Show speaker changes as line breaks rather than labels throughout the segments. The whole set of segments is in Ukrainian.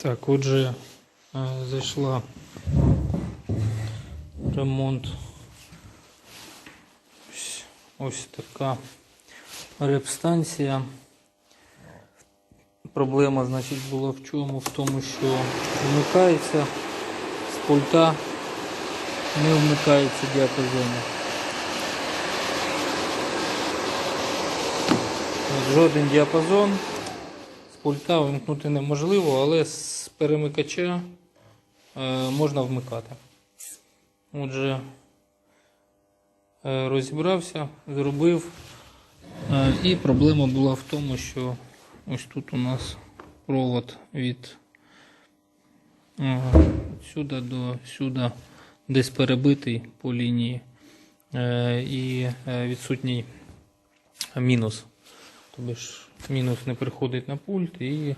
Так, отже, е, зайшла ремонт. Ось, ось така репстанція. Проблема, значить, була в чому? В тому, що вмикається з пульта, не вмикається діапазони. Жоден діапазон пульта вимкнути неможливо, але з перемикача е, можна вмикати. Отже, е, розібрався, зробив. Е, і проблема була в тому, що ось тут у нас провод від сюди до сюди десь перебитий по лінії і відсутній мінус. Тобто ж мінус не приходить на пульт і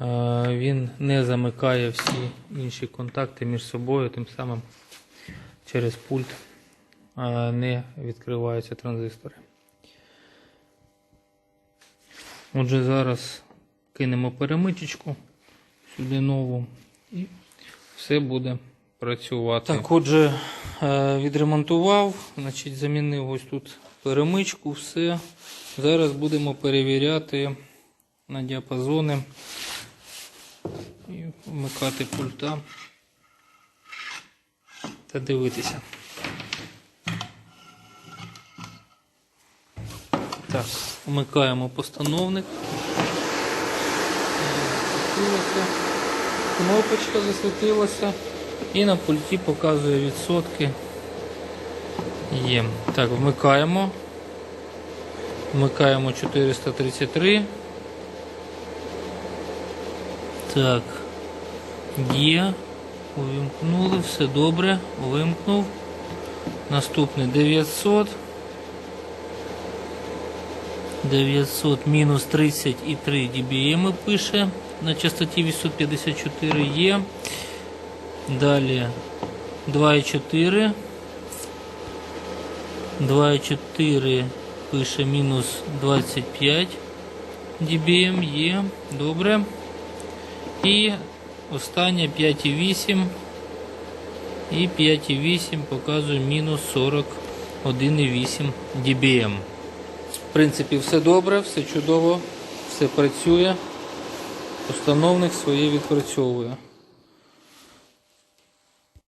е, він не замикає всі інші контакти між собою, тим самим через пульт е, не відкриваються транзистори. Отже, зараз кинемо перемичечку сюди нову і все буде працювати. Так, отже, відремонтував, значить, замінив ось тут перемичку, все. Зараз будемо перевіряти на діапазони і вмикати пульта та дивитися. Так, вмикаємо постановник. Кнопочка засвітилася і на пульті показує відсотки. Є. Так, вмикаємо. Вмикаємо 433. Так. Є. Увімкнули, все добре. Вимкнув. Наступний 900. 900 мінус 30,3 dBm пише на частоті 854 є. Далі 2,4. 2,4 пише мінус 25 dBm є. Добре. І останнє 5,8. І 5,8 показує мінус 41,8 dBm. В принципі, все добре, все чудово, все працює. Установник своє відпрацьовує.